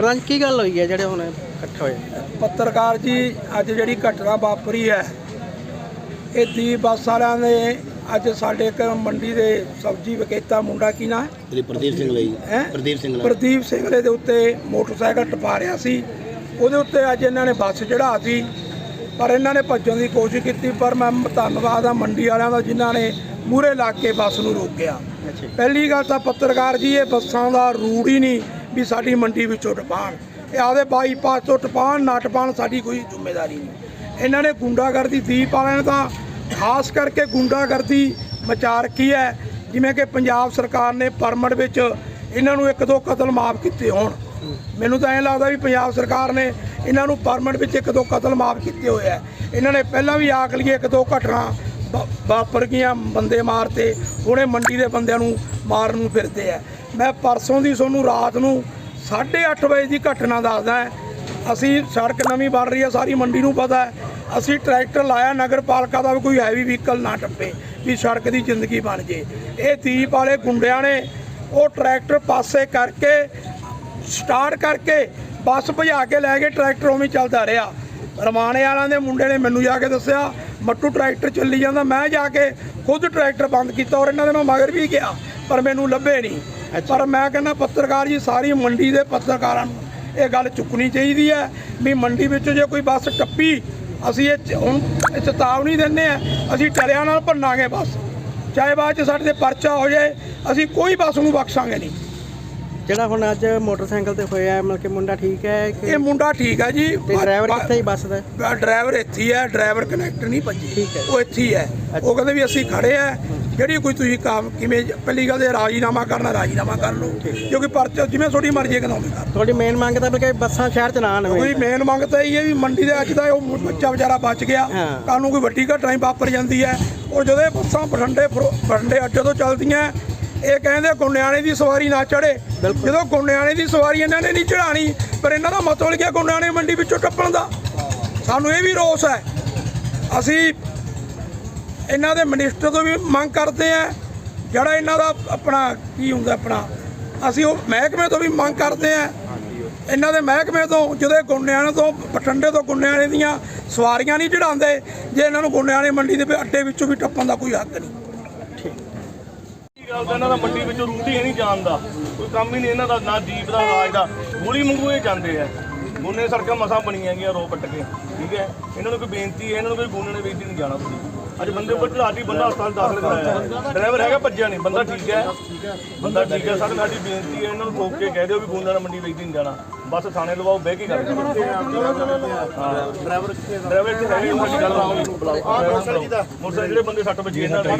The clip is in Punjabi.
ਪ੍ਰਧਾਨ ਜੀ, ਕੀ ਗੱਲ ਹੋਈ ਹੈ ਜਿਹੜੇ ਹੁਣ ਇਕੱਠੇ ਹੋਏ। ਪੱਤਰਕਾਰ ਜੀ ਅੱਜ ਜਿਹੜੀ ਘਟਨਾ ਵਾਪਰੀ ਹੈ ਇਹ ਦੀਪ ਬੱਸ ਵਾਲਿਆਂ ਨੇ ਅੱਜ ਸਾਡੇ ਇੱਕ ਮੰਡੀ ਦੇ ਸਬਜ਼ੀ ਵਿਕੇਤਾ ਮੁੰਡਾ ਕੀ ਨਾਂ ਹੈ? ਜਿਹੜੀ ਪ੍ਰਦੀਪ ਸਿੰਘ ਲਈ। ਹੈਂ? ਪ੍ਰਦੀਪ ਸਿੰਘ ਲਈ। ਪ੍ਰਦੀਪ ਸਿੰਘਲੇ ਦੇ ਉੱਤੇ ਮੋਟਰਸਾਈਕਲ ਟਪਾ ਰਿਹਾ ਸੀ। ਉਹਦੇ ਉੱਤੇ ਅੱਜ ਇਹਨਾਂ ਨੇ ਬੱਸ ਚੜਾ ਸੀ ਪਰ ਇਹਨਾਂ ਨੇ ਭੱਜਣ ਦੀ ਕੋਸ਼ਿਸ਼ ਕੀਤੀ ਪਰ ਮੈਂ ਧੰਨਵਾਦ ਆ ਮੰਡੀ ਵਾਲਿਆਂ ਦਾ ਜਿਨ੍ਹਾਂ ਨੇ ਮੂਹਰੇ ਲਾ ਕੇ ਬੱਸ ਨੂੰ ਰੋਕਿਆ। ਅੱਛਾ ਪਹਿਲੀ ਗੱਲ ਤਾਂ ਪੱਤਰਕਾਰ ਜੀ ਇਹ ਬੱਸਾਂ ਦਾ ਰੂਟ ਹੀ ਨਹੀਂ। ਵੀ ਸਾਡੀ ਮੰਡੀ ਵਿੱਚੋਂ ਟਪਾਣ ਇਹ ਆਦੇ ਬਾਈਪਾਸ ਤੋਂ ਟਪਾਣ ਨਾ ਟਪਾਣ ਸਾਡੀ ਕੋਈ ਜ਼ਿੰਮੇਵਾਰੀ ਨਹੀਂ। ਇਹਨਾਂ ਨੇ ਗੁੰਡਾਗਰਦੀ ਦੀਪ ਵਾਲਿਆਂ ਨੇ ਤਾਂ ਖਾਸ ਕਰਕੇ ਗੁੰਡਾਗਰਦੀ ਮਚਾ ਰੱਖੀ ਹੈ? ਜਿਵੇਂ ਕਿ ਪੰਜਾਬ ਸਰਕਾਰ ਨੇ ਪਰਮਟ ਵਿੱਚ ਇਹਨਾਂ ਨੂੰ ਇੱਕ ਦੋ ਕਤਲ ਮਾਫ ਕੀਤੇ ਹੋਣ। ਮੈਨੂੰ ਤਾਂ ਐਂ ਲੱਗਦਾ ਵੀ ਪੰਜਾਬ ਸਰਕਾਰ ਨੇ ਇਹਨਾਂ ਨੂੰ ਪਰਮਟ ਵਿੱਚ ਇੱਕ ਦੋ ਕਤਲ ਮਾਫ ਕੀਤੇ ਹੋਏ ਆ। ਇਹਨਾਂ ਨੇ ਪਹਿਲਾਂ ਵੀ ਆਖ ਲਈਏ ਇੱਕ ਦੋ ਘਟਨਾ ਵਾ- ਵਾਪਰ ਗਈਆਂ, ਬੰਦੇ ਮਾਰਤੇ, ਹੁਣੇ ਮੰਡੀ ਦੇ ਬੰਦਿਆਂ ਨੂੰ ਮਾਰਨ ਨੂੰ ਫਿਰਦੇ ਆ। ਮੈਂ ਪਰਸੋਂ ਦੀ ਤੁਹਾਨੂੰ ਰਾਤ ਨੂੰ 8:30 ਵਜੇ ਦੀ ਘਟਨਾ ਦੱਸਦਾ ਅਸੀਂ ਸੜਕ ਨਵੀਂ ਬਣ ਰਹੀ ਹੈ, ਸਾਰੀ ਮੰਡੀ ਨੂੰ ਪਤਾ ਹੈ। ਅਸੀਂ ਟਰੈਕਟਰ ਲਾਇਆ ਨਗਰ ਪਾਲਿਕਾ ਦਾ ਵੀ ਕੋਈ ਹੈਵੀ ਵਹੀਕਲ ਨਾ ਟੱਪੇ ਵੀ ਸੜਕ ਦੀ ਜ਼ਿੰਦਗੀ ਬਣ ਜੇ। ਇਹ ਦੀਪ ਵਾਲੇ ਗੁੰਡਿਆਂ ਨੇ ਉਹ ਟਰੈਕਟਰ ਪਾਸੇ ਕਰਕੇ ਸਟਾਰਟ ਕਰਕੇ ਬੱਸ ਭਜਾ ਕੇ ਲੈ ਗਏ ਟਰੈਕਟਰ ਉਵੇਂ ਚੱਲਦਾ ਰਿਹਾ। ਰਮਾਣੇ ਵਾਲਿਆਂ ਦੇ ਮੁੰਡੇ ਨੇ ਮੈਨੂੰ ਜਾ ਕੇ ਦੱਸਿਆ, ਮੱਟੂ, ਟਰੈਕਟਰ ਚੱਲੀ ਜਾਂਦਾ। ਮੈਂ ਜਾ ਕੇ ਖੁਦ ਟਰੈਕਟਰ ਬੰਦ ਕੀਤਾ ਔਰ ਇਹਨਾਂ ਦੇ ਮੈਂ ਮਗਰ ਵੀ ਗਿਆ, ਪਰ ਮੈਨੂੰ ਲੱਭੇ ਨਹੀਂ। ਪਰ ਮੈਂ ਕਹਿੰਦਾ ਪੱਤਰਕਾਰ ਜੀ, ਸਾਰੀ ਮੰਡੀ ਦੇ ਪੱਤਰਕਾਰਾਂ ਨੂੰ ਇਹ ਗੱਲ ਚੁੱਕਣੀ ਚਾਹੀਦੀ ਹੈ ਵੀ ਮੰਡੀ ਵਿੱਚੋਂ ਜੇ ਕੋਈ ਬੱਸ ਟੱਪੀ, ਅਸੀਂ ਇਹ ਚ- ਹੁਣ ਇਹ ਚੇਤਾਵਨੀ ਦਿੰਦੇ ਆ ਅਸੀਂ ਟਲਿਆਂ ਨਾਲ ਭੰਨਾਂਗੇ ਬੱਸ। ਚਾਹੇ ਬਾਅਦ ਚ ਸਾਡੇ ਤੇ ਪਰਚਾ ਹੋ ਜਾਏ, ਅਸੀਂ ਕੋਈ ਬੱਸ ਨੂੰ ਬਖਸ਼ਾਂਗੇ ਨਹੀਂ। ਜਿਹੜਾ ਹੁਣ ਅੱਜ ਮੋਟਰਸਾਈਕਲ ਤੇ ਹੋਇਆ ਮਤਲਬ ਕਿ ਮੁੰਡਾ ਠੀਕ ਹੈ ਕਿ ਇਹ ਮੁੰਡਾ ਠੀਕ ਹੈ ਜੀ। ਤੇ ਡਰਾਈਵਰ ਕਿੱਥੇ ਹੀ ਬੱਸ ਦਾ? ਬ- ਡਰਾਈਵਰ ਇੱਥੇ ਹੀ ਹੈ ਡਰਾਈਵਰ ਕਨੈਕਟਰ ਨਹੀਂ ਭੱਜੀ। ਠੀਕ ਹੈ। ਉਹ ਇੱਥੇ ਹੀ ਹੈ। ਉਹ ਕਹਿੰਦੇ ਵੀ ਅਸੀਂ ਖੜੇ ਆ ਜਿਹੜੀ ਕੋਈ ਤੁਸੀਂ ਕੰਮ ਕਿਵੇਂ ਪਹਿਲੀ ਗੱਲ ਤੇ ਰਾਜੀਨਾਮਾ ਕਰਨਾ ਰਾਜੀਨਾਮਾ ਕਰ ਲਓ। ਕਿਉਂਕਿ ਪਰਚਾ ਜਿਵੇਂ ਤੁਹਾਡੀ ਮਰਜ਼ੀ ਹੈ ਕਿਵੇਂ ਕਰ ਤੁਹਾਡੀ ਮੇਨ ਮੰਗ ਤਾਂ ਬਲਕਿ ਬੱਸਾਂ ਸ਼ਹਿਰ ਚ ਨਾ ਆਉਣ ਕੋਈ ਮੇਨ ਮੰਗ ਤਾਂ ਇਹ ਹੈ ਵੀ ਮੰਡੀ ਦੇ ਅੱਜ ਦਾ ਉਹ ਬੱਚਾ ਵਿਚਾਰਾ ਬਚ ਗਿਆ। ਹਾਂ। ਕੱਲ ਨੂੰ ਕੋਈ ਵੱਡੀ ਘਟਨਾ ਹੀ ਵਾਪਰ ਜਾਂਦੀ ਹੈ। ਉਹ ਜਦੋਂ ਇਹ ਬੱਸਾਂ ਬਠੰਡੇ ਫਰੋ- ਬਠੰਡੇ ਅੱਡੇ ਤੋਂ ਚੱਲਦੀਆਂ ਇਹ ਕਹਿੰਦੇ ਗੁੰਡਿਆਣੇ ਦੀ ਸਵਾਰੀ ਨਾ ਚੜੇ ਜਦੋਂ ਗੁੰਡਿਆਣੇ ਦੀ ਸਵਾਰੀ ਇਹਨਾਂ ਨੇ ਨਹੀਂ ਚੜਾਣੀ ਪਰ ਇਹਨਾਂ ਦਾ ਮਤਲਬ ਕੀ ਹੈ ਗੁੰਡਿਆਣੇ ਮੰਡੀ ਵਿੱਚੋਂ ਟੱਪਣ ਦਾ? ਸਾਨੂੰ ਇਹ ਵੀ ਰੋਸ ਹੈ। ਅਸੀਂ ਇਹਨਾਂ ਦੇ ਮਿਨਿਸਟਰ ਤੋਂ ਵੀ ਮੰਗ ਕਰਦੇ ਆ ਜਿਹੜਾ ਇਹਨਾਂ ਦਾ ਆਪਣਾ ਕੀ ਹੁੰਦਾ ਆਪਣਾ ਅਸੀਂ ਉਹ ਮਹਿਕਮੇ ਤੋਂ ਵੀ ਮੰਗ ਕਰਦੇ ਆ ਇਹਨਾਂ ਦੇ ਮਹਿਕਮੇ ਤੋਂ ਜਦੋਂ ਗੁੰਡਿਆਣੇ ਤੋਂ ਬਠਿੰਡੇ ਤੋਂ ਗੁੰਡਿਆਣੇ ਦੀਆਂ ਸਵਾਰੀਆਂ ਨਹੀਂ ਚੜਾਉਂਦੇ ਜੇ ਇਹਨਾਂ ਨੂੰ ਗੁੰਡਿਆਣੇ ਮੰਡੀ ਦੇ ਅੱਡੇ ਵਿੱਚੋਂ ਵੀ ਟੱਪਣ ਦਾ ਕੋਈ ਹੱਕ ਨਹੀਂ। ਗੱਲ ਤਾਂ ਇਹਨਾਂ ਦਾ ਮੰਡੀ ਵਿੱਚੋਂ ਰੂਟ ਹੀ ਨਹੀਂ ਜਾਣਦਾ ਕੋਈ ਕੰਮ ਹੀ ਨਹੀਂ ਇਹਨਾਂ ਦਾ ਨਾ ਜੀਪ ਦਾ ਰਾਜ ਦਾ ਗੋਲੀ ਮੰਗੂ ਇਹ ਜਾਂਦੇ ਆ। ਗੁੰਨੇ ਸੜਕਾਂ ਮਸਾਂ ਬਣੀਆਂ ਗਈਆਂ ਰੋ ਪੱਟ ਕੇ। ਠੀਕ ਹੈ? ਇਹਨਾਂ ਨੂੰ ਕੋਈ ਬੇਨਤੀ ਹੈ ਇਹਨਾਂ ਨੂੰ ਕੋਈ ਗੁੰਨੇ ਨੇ ਬੇਨਤੀ ਨਹੀਂ ਜਾਣਾ ਤੁਸੀਂ। ਅੱਜ ਬੰਦੇ ਉੱਪਰ ਚੜਾਤੀ ਬੰਦਾ ਹਸਪਤਾਲ ਦਾਖਲ ਕਰਾਇਆ ਡਰਾਈਵਰ ਹੈਗਾ ਭੱਜਿਆ ਨਹੀਂ। ਬੰਦਾ ਠੀਕ ਹੈ। ਬੰਦਾ ਠੀਕ ਹੈ। ਸਾਡੇ ਸਾਡੀ ਬੇਨਤੀ ਹੈ ਇਹਨਾਂ ਨੂੰ ਠੋਕ ਕੇ ਕਹਿ ਦਿਓ ਵੀ ਗੁੰਨਾ ਮੰਡੀ ਵੇਚਦੀ ਨਹੀਂ ਜਾਣਾ। ਬਸ ਥਾਣੇ ਲਵਾਓ ਬਹਿ ਕੇ ਗੱਲ ਕਰੋ। ਡਰਾਈਵਰ ਕਿੱਥੇ ਡਰਾਈਵਰ ਇੱਥੇ ਹੈਗੇ ਸਾਡੀ ਗੱਲ ਹੋਊਗੀ ਮੋਟਰਸਾਈਕਲ ਜਿਹੜੇ ਬੰਦੇ ਸੱਟ ਵੱਜੀ ਇਹਨਾਂ ਦੇ